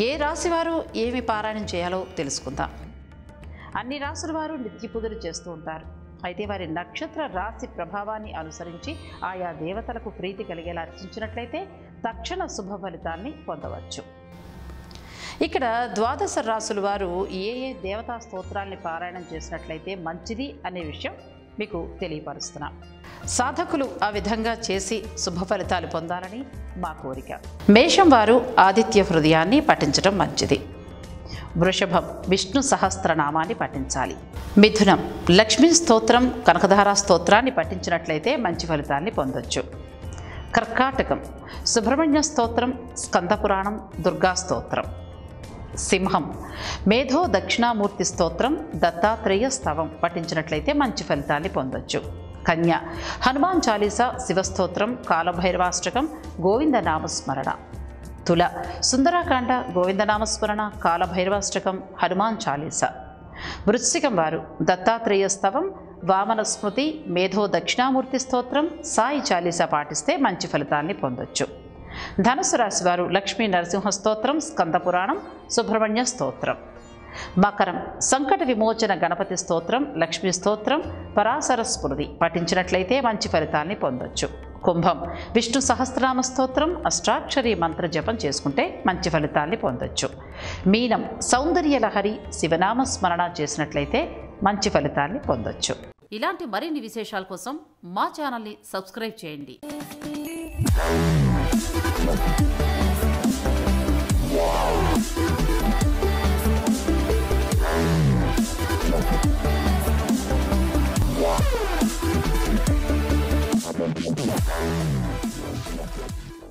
ఏ రాశివారు ఏమి పారాయణం చేయాలో తెలుసుకుందాం. అన్ని రాసుల వారు నిత్య పూజలు చేస్తూ ఉంటారు. అయితే వారి నక్షత్ర రాశి ప్రభావాన్ని అనుసరించి ఆయా దేవతలకు ప్రీతి కలిగేలా అర్చించినట్లయితే తక్షణ శుభ ఫలితాన్ని పొందవచ్చు. ఇక్కడ ద్వాదశ రాసుల వారు ఏ ఏ దేవతా స్తోత్రాల్ని పారాయణం చేసినట్లయితే మంచిది అనే విషయం మీకు తెలియపరుస్తున్నాం. సాధకులు ఆ విధంగా చేసి శుభ ఫలితాలు పొందాలని మా కోరిక. మేషం వారు ఆదిత్య హృదయాన్ని పఠించడం మంచిది. వృషభం విష్ణు సహస్రనామాన్ని పఠించాలి. మిథునం లక్ష్మీ స్తోత్రం కనకధారా స్తోత్రాన్ని పఠించినట్లయితే మంచి ఫలితాన్ని పొందొచ్చు. కర్కాటకం సుబ్రహ్మణ్య స్తోత్రం స్కందపురాణం దుర్గా స్తోత్రం. సింహం. మేధో దక్షిణామూర్తి స్తోత్రం దత్తాత్రేయ స్తవం పఠించినట్లయితే మంచి ఫలితాన్ని పొందొచ్చు. కన్య. హనుమాన్ చాలీసా శివస్తోత్రం కాలభైరవాష్టకం గోవిందనామస్మరణ. తుల. సుందరాకాండ గోవిందనామస్మరణ కాలభైరవాష్టకం హనుమాన్ చాలీస. వృశ్చికం వారు. దత్తాత్రేయ స్తవం వామన స్మృతి మేధో దక్షిణామూర్తి స్తోత్రం సాయి చాలీస పాటిస్తే మంచి ఫలితాన్ని పొందొచ్చు. ధనుసు రాశి వారు లక్ష్మీ నరసింహ స్తోత్రం స్కందపురాణం సుబ్రహ్మణ్య స్తోత్రం. మకరం సంకట విమోచన గణపతి స్తోత్రం లక్ష్మీ స్తోత్రం పరాశర స్మృతి. పఠించినట్లయితే మంచి ఫలితాన్ని పొందొచ్చు. కుంభం విష్ణు సహస్రనామ స్తోత్రం అష్టాక్షరి మంత్ర జపం చేసుకుంటే మంచి ఫలితాన్ని పొందొచ్చు. మీనం సౌందర్య లహరి శివనామ స్మరణ చేసినట్లయితే మంచి ఫలితాన్ని పొందొచ్చు. ఇలాంటి మరిన్ని విశేషాల కోసం మా ఛానల్ని సబ్స్క్రైబ్ చేయండి.